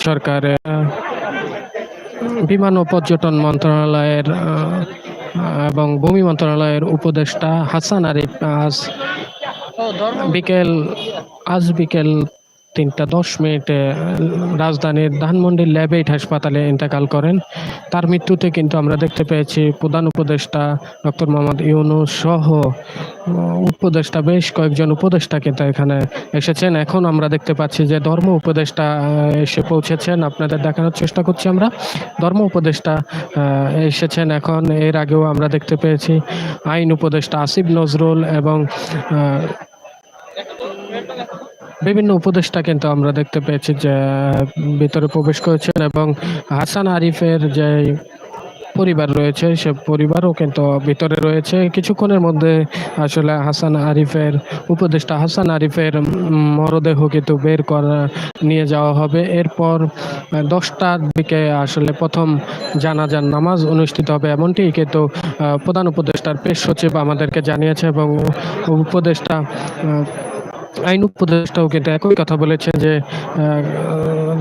সরকারের আহ, বিমান ও পর্যটন মন্ত্রণালয়ের এবং ভূমি মন্ত্রণালয়ের উপদেষ্টা হাসান আরিফ আজ বিকেল আজ বিকেল তিনটা দশ মিনিটে রাজধানীর ধানমন্ডির ল্যাবেট হাসপাতালে ইন্তেকাল করেন। তার মৃত্যুতে কিন্তু আমরা দেখতে পেয়েছি প্রধান উপদেষ্টা ডক্টর মোহাম্মদ ইউনুস সহ উপদেষ্টা বেশ কয়েকজন উপদেষ্টা কিন্তু এখানে এসেছেন। এখন আমরা দেখতে পাচ্ছি যে ধর্ম উপদেষ্টা এসে পৌঁছেছেন। আপনাদের দেখানোর চেষ্টা করছি আমরা। ধর্ম উপদেষ্টা এসেছেন এখন। এর আগেও আমরা দেখতে পেয়েছি আইন উপদেষ্টা আসিফ নজরুল এবং বিভিন্ন উপদেষ্টা কিন্তু আমরা দেখতে পেয়েছি যে, ভিতরে প্রবেশ করেছেন এবং হাসান আরিফের যে পরিবার রয়েছে, সে পরিবারও কিন্তু ভিতরে রয়েছে। কিছুক্ষণের মধ্যে আসলে হাসান আরিফের উপদেষ্টা হাসান আরিফের মরদেহ কিন্তু বের করা, নিয়ে যাওয়া হবে। এরপর দশটার দিকে আসলে প্রথম জানাজার নামাজ অনুষ্ঠিত হবে এমনটি কিন্তু প্রধান উপদেষ্টার পেশ সচিব আমাদেরকে জানিয়েছে এবং উপদেষ্টা আইন উপদেষ্টাও কিন্তু একই কথা বলেছেন যে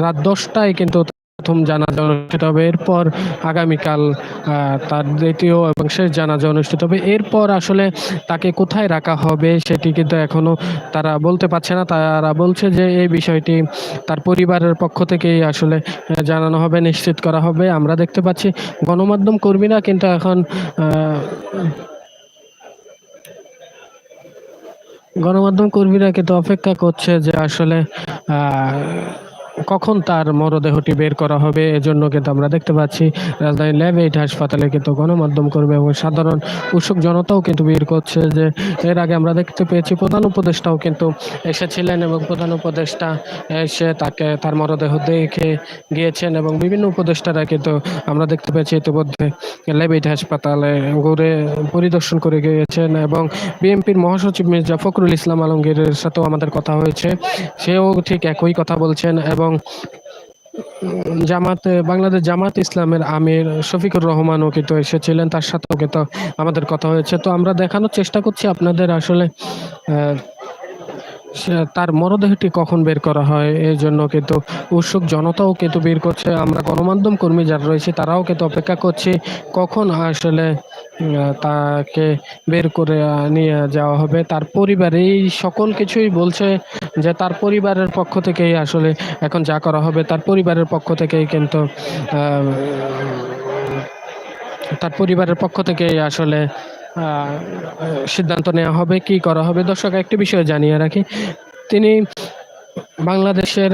রাত দশটায় কিন্তু প্রথম জানাজা অনুষ্ঠিত হবে। এরপর আগামীকাল তার দ্বিতীয় এবং শেষ জানাজা অনুষ্ঠিত হবে। এরপর আসলে তাকে কোথায় রাখা হবে সেটি কিন্তু এখনও তারা বলতে পারছে না। তারা বলছে যে, এই বিষয়টি তার পরিবারের পক্ষ থেকেই আসলে জানানো হবে, নিশ্চিত করা হবে। আমরা দেখতে পাচ্ছি গণমাধ্যম কর্মীরা কিন্তু এখন গণমাধ্যম কর্মীরা কিন্তু অপেক্ষা করছে যে আসলে কখন তার মরদেহটি বের করা হবে এজন্য কিন্তু আমরা দেখতে পাচ্ছি রাজধানী ল্যাব এইট হাসপাতালে কিন্তু গণমাধ্যম কর্মী এবং সাধারণ উৎসুক জনতাও কিন্তু বের করছে যে এর আগে আমরা দেখতে পেয়েছি প্রধান উপদেষ্টাও কিন্তু এসেছিলেন এবং প্রধান উপদেষ্টা এসে তাকে তার মরদেহ দেখে গিয়েছেন এবং বিভিন্ন উপদেষ্টারা কিন্তু আমরা দেখতে পেয়েছি ইতিমধ্যে ল্যাব এইট হাসপাতালে ঘুরে পরিদর্শন করে গিয়েছেন এবং বিএনপির মহাসচিব মির্জা ফখরুল ইসলাম আলমগীরের সাথেও আমাদের কথা হয়েছে, সেও ঠিক একই কথা বলছেন এবং উম, জামাত বাংলাদেশ জামাত ইসলামের আমির শফিকুর রহমানও কিন্তু এসেছিলেন তার সাথেও কিন্তু আমাদের কথা হয়েছে। তো আমরা দেখানোর চেষ্টা করছি আপনাদের আসলে তার মরদেহটি কখন বের করা হয় এই জন্য কিন্তু উৎসুক জনতাও কিন্তু বের করছে আমরা গণমাধ্যম কর্মী যারা রয়েছে তারাও কিন্তু অপেক্ষা করছি কখন আসলে তাকে বের করে নিয়ে যাওয়া হবে। তার পরিবার, এই সকল কিছুই বলছে যে তার পরিবারের পক্ষ থেকেই আসলে এখন যা করা হবে, তার পরিবারের পক্ষ থেকেই কিন্তু তার পরিবারের পক্ষ থেকেই আসলে সিদ্ধান্ত নেওয়া হবে, কি করা হবে। দর্শক, একটি বিষয় জানিয়ে রাখি, তিনি বাংলাদেশের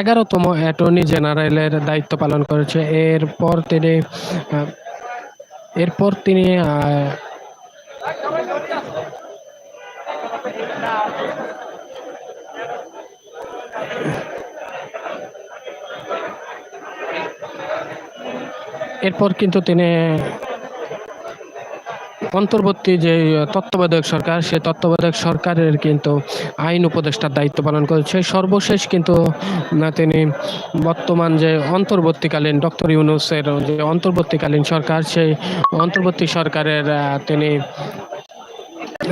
এগারোতম অ্যাটর্নি জেনারেলের দায়িত্ব পালন করেছে। এরপর তিনি এরপর তিনি এরপর কিন্তু তিনি অন্তর্বর্তী যে তত্ত্বাবধায়ক সরকার, সে তত্ত্বাবধায়ক সরকারের কিন্তু আইন উপদেষ্টার দায়িত্ব পালন করেছে। সর্বশেষ কিন্তু তিনি বর্তমান যে অন্তর্বর্তীকালীন ডক্টর ইউনুসের যে অন্তর্বর্তীকালীন সরকার, সেই অন্তর্বর্তী সরকারের তিনি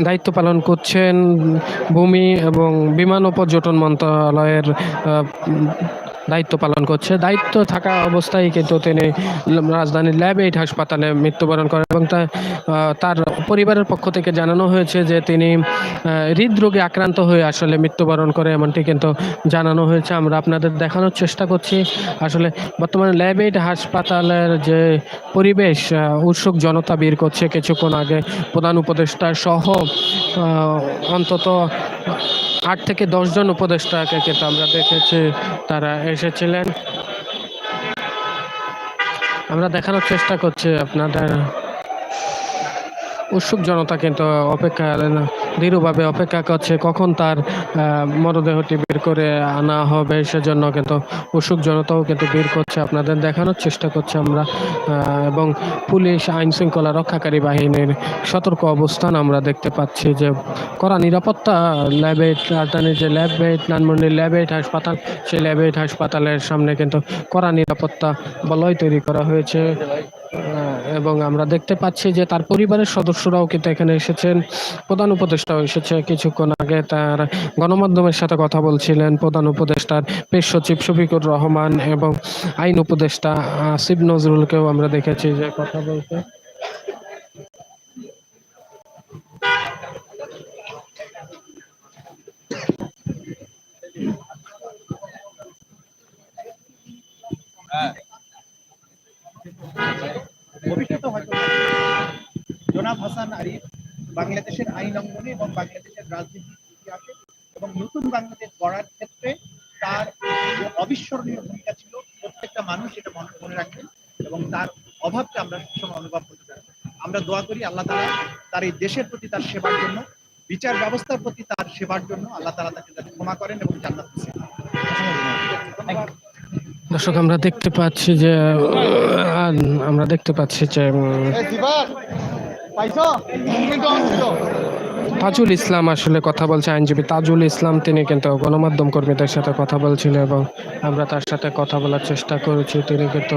দায়িত্ব পালন করছেন ভূমি এবং বিমান ও পর্যটন মন্ত্রণালয়ের দায়িত্ব পালন করছে। দায়িত্ব থাকা অবস্থায় কিন্তু তিনি রাজধানীর ল্যাব এইট হাসপাতালে মৃত্যুবরণ করেন এবং তার পরিবারের পক্ষ থেকে জানানো হয়েছে যে তিনি হৃদরোগে আক্রান্ত হয়ে আসলে মৃত্যুবরণ করে এমনটি কিন্তু জানানো হয়েছে। আমরা আপনাদের দেখানোর চেষ্টা করছি। আসলে বর্তমানে ল্যাব এইট হাসপাতালের যে পরিবেশ উৎসুক জনতা বের করছে কিছুক্ষণ আগে। প্রধান উপদেষ্টা সহ অন্তত আট থেকে দশজন উপদেষ্টাকে কিন্তু আমরা দেখেছি, তারা এসেছিলেন। আমরা দেখানোর চেষ্টা করছি আপনাদের উৎসুক জনতা কিন্তু অপেক্ষা দৃঢ়ভাবে অপেক্ষা করছে কখন তার মরদেহটি বের করে আনা হবে সেজন্য কিন্তু উৎসুক জনতাও কিন্তু বের করছে। আপনাদের দেখানোর চেষ্টা করছে আমরা এবং পুলিশ আইন শৃঙ্খলা রক্ষাকারী বাহিনীর সতর্ক অবস্থান আমরা দেখতে পাচ্ছি যে কড়া নিরাপত্তা ল্যাবেট রাজধানীর যে ল্যাবেট নানমন্ডির ল্যাবেট হাসপাতাল, সেই ল্যাবেট হাসপাতালের সামনে কিন্তু কড়া নিরাপত্তা বলয় তৈরি করা হয়েছে। এবং আমরা দেখতে পাচ্ছি যে তার পরিবারের সদস্যরাও কিন্তু এখানে এসেছেন। প্রধান উপদেষ্টা উপদেষ্টাও এসেছে। কিছুক্ষণ আগে তার গণমাধ্যমের সাথে কথা বলছিলেন প্রধান উপদেষ্টার পেশ সচিব শফিকুর রহমান এবং আইন উপদেষ্টা আসিফ নজরুলকেও আমরা দেখেছি যে কথা বলতে। জনাব হাসান আরিফ বাংলাদেশের আইন অঙ্গনে এবং বাংলাদেশের রাজনীতির ইতিহাসে এবং নতুন বাংলাদেশ গড়ার ক্ষেত্রে তার যে অবিস্মরণীয় ভূমিকা ছিল প্রত্যেকটা মানুষ এটা মনে মনে রাখবেন এবং তার অভাবকে আমরা সবসময় অনুভব করতে পারি। আমরা দোয়া করি আল্লাহ তালা তার এই দেশের প্রতি তার সেবার জন্য বিচার ব্যবস্থার প্রতি তার সেবার জন্য আল্লাহ তালা তাকে যাতে ক্ষমা করেন এবং জান্নাত দর্শক আমরা দেখতে পাচ্ছি যে আমরা দেখতে পাচ্ছি যে তাজুল ইসলাম আসলে কথা বলছে আইনজীবী। তাজুল ইসলাম, তিনি কিন্তু গণমাধ্যম কর্মীদের সাথে কথা বলছিলেন এবং আমরা তার সাথে কথা বলার চেষ্টা করেছি। তিনি কিন্তু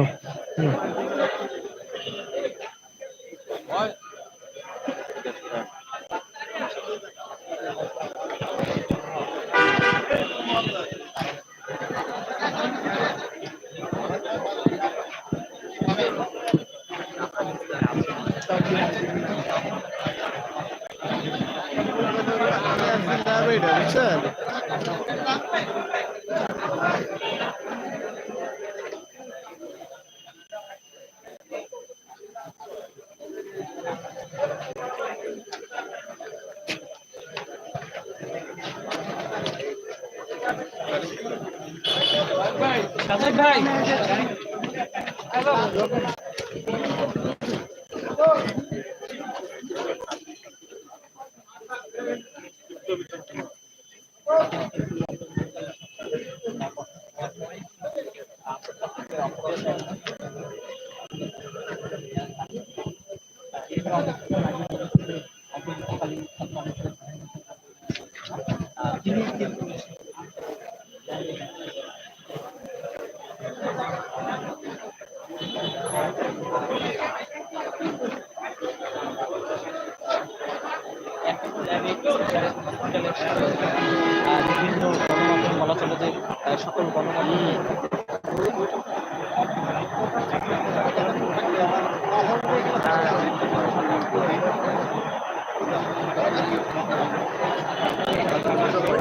হুম, আহ, সকল গণমাধ্যম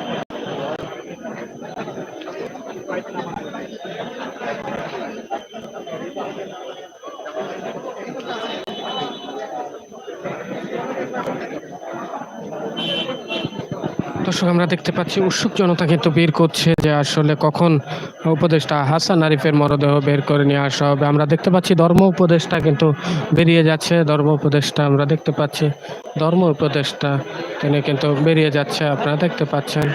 দর্শক, আমরা দেখতে পাচ্ছি উৎসুক জনতা কিন্তু বের করছে যে আসলে কখন উপদেষ্টা হাসান আরিফের মরদেহ বের করে নিয়ে আসা হবে। আমরা দেখতে পাচ্ছি ধর্ম উপদেষ্টা কিন্তু বেরিয়ে যাচ্ছে, ধর্ম উপদেষ্টা আমরা দেখতে পাচ্ছি। ধর্ম উপদেষ্টা, তিনি কিন্তু বেরিয়ে যাচ্ছে, আপনারা দেখতে পাচ্ছেন।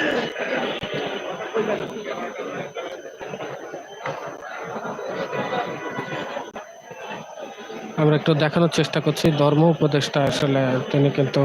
আমরা একটু দেখানোর চেষ্টা করছি, ধর্ম উপদেষ্টা আসলে তিনি কিন্তু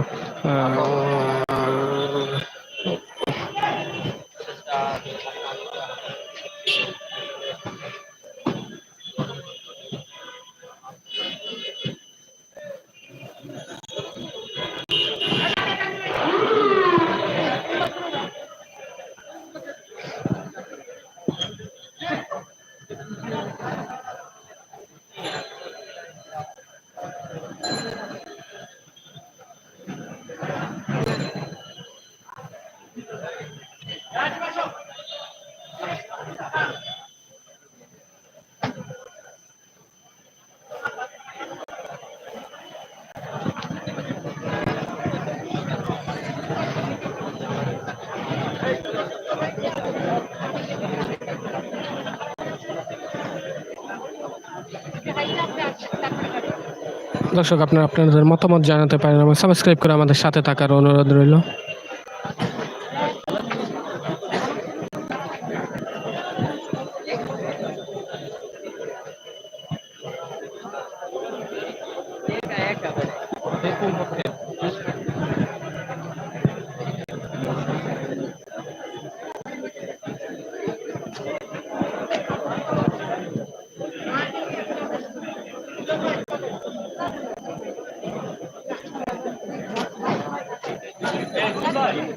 দর্শক আপনারা আপনাদের মতামত জানাতে পারেন এবং সাবস্ক্রাইব করে আমাদের সাথে থাকার অনুরোধ রইল। É, tudo aí.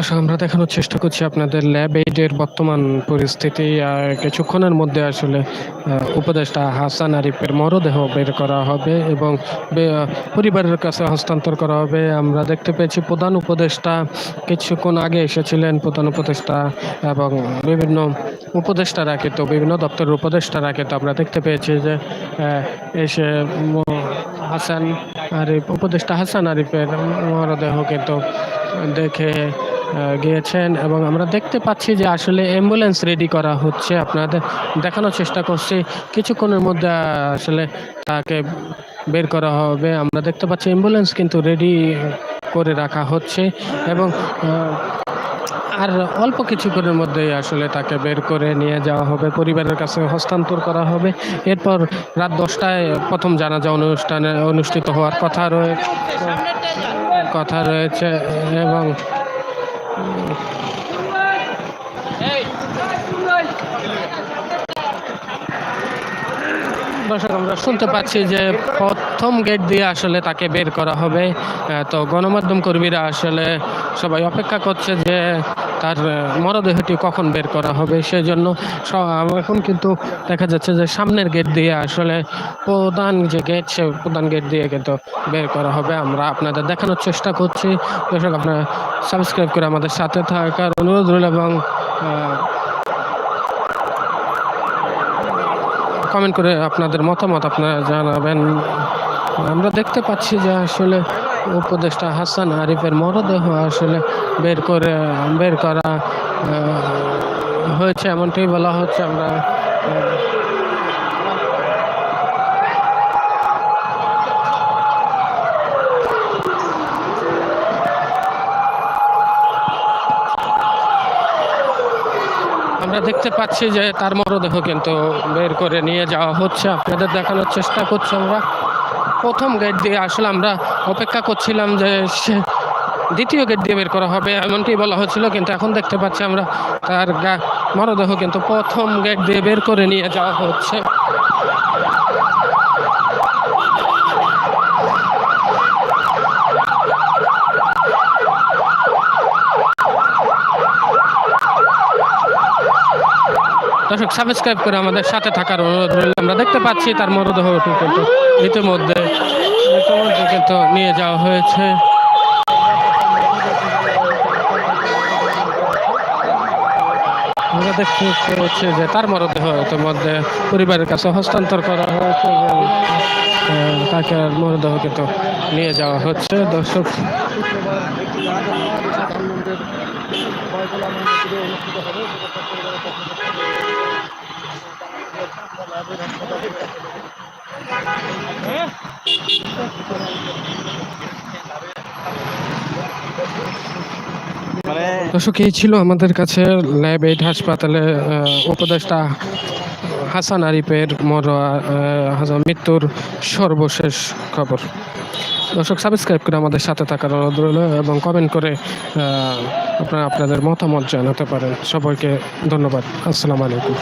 দর্শক আমরা দেখানোর চেষ্টা করছি আপনাদের ল্যাব এইডের বর্তমান পরিস্থিতি আহ, কিছুক্ষণের মধ্যে আসলে উপদেষ্টা হাসান আরিফের মরদেহ বের করা হবে এবং পরিবারের কাছে হস্তান্তর করা হবে। আমরা দেখতে পেয়েছি প্রধান উপদেষ্টা কিছুক্ষণ আগে এসেছিলেন প্রধান উপদেষ্টা এবং বিভিন্ন উপদেষ্টারা কিন্তু বিভিন্ন দপ্তরের উপদেষ্টারা কিন্তু আমরা দেখতে পেয়েছি যে এসে হাসান আরিফ উপদেষ্টা হাসান আরিফের মরদেহ কিন্তু দেখে গিয়েছেন এবং আমরা দেখতে পাচ্ছি যে আসলে অ্যাম্বুলেন্স রেডি করা হচ্ছে। আপনাদের দেখানোর চেষ্টা করছি। কিছুক্ষণের মধ্যে আসলে তাকে বের করা হবে। আমরা দেখতে পাচ্ছি অ্যাম্বুলেন্স কিন্তু রেডি করে রাখা হচ্ছে এবং আর অল্প কিছুক্ষণের মধ্যেই আসলে তাকে বের করে নিয়ে যাওয়া হবে। পরিবারের কাছে হস্তান্তর করা হবে। এরপর রাত দশটায় প্রথম জানাজা অনুষ্ঠানে অনুষ্ঠিত হওয়ার কথা রয়েছে কথা রয়েছে এবং দর্শক, আমরা শুনতে পাচ্ছি যে প্রথম গেট দিয়ে আসলে তাকে বের করা হবে। তো গণমাধ্যম কর্মীরা আসলে সবাই অপেক্ষা করছে যে তার মরদেহটি কখন বের করা হবে সেই জন্য স- এখন কিন্তু দেখা যাচ্ছে যে সামনের গেট দিয়ে আসলে প্রধান যে গেট, সে প্রধান গেট দিয়ে কিন্তু বের করা হবে। আমরা আপনাদের দেখানোর চেষ্টা করছি। দর্শক, আপনারা সাবস্ক্রাইব করে আমাদের সাথে থাকার অনুরোধ রইল এবং কমেন্ট করে আপনাদের মতামত আপনারা জানাবেন। আমরা দেখতে পাচ্ছি যে আসলে উপদেষ্টা হাসান আরিফের মরদেহ আসলে বের করে, বের করা হয়েছে, এমনটাই বলা হচ্ছে। আমরা আমরা দেখতে পাচ্ছি যে তার মরদেহ কিন্তু বের করে নিয়ে যাওয়া হচ্ছে। আপনাদের দেখানোর চেষ্টা করছি আমরা। প্রথম গেট দিয়ে আসলে আমরা অপেক্ষা করছিলাম যে দ্বিতীয় গেট দিয়ে বের করা হবে, এমনটি বলা হচ্ছিল কিন্তু এখন দেখতে পাচ্ছি আমরা তার গা- মরদেহ কিন্তু প্রথম গেট দিয়ে বের করে নিয়ে যাওয়া হচ্ছে। দর্শক সাবস্ক্রাইব করে আমাদের সাথে থাকার অনুরোধ রইল। আমরা দেখতে পাচ্ছি তার মরদেহটি কিন্তু ইতিমধ্যে কিন্তু নিয়ে যাওয়া হয়েছে। আমরা দেখতে পেয়েছি যে তার মরদেহ ইতিমধ্যে পরিবারের কাছে হস্তান্তর করা হয়েছে এবং তাকে মরদেহ কিন্তু নিয়ে যাওয়া হচ্ছে। দর্শক মানে দর্শক, এই ছিল আমাদের কাছে ল্যাব এইড হাসপাতালে উপদেষ্টা হাসান আরিফের মর মৃত্যুর সর্বশেষ খবর। দর্শক সাবস্ক্রাইব করে আমাদের সাথে থাকার অনুরোধ রইল এবং কমেন্ট করে আপনারা আপনাদের মতামত জানাতে পারেন। সবাইকে ধন্যবাদ। আসসালামু আলাইকুম।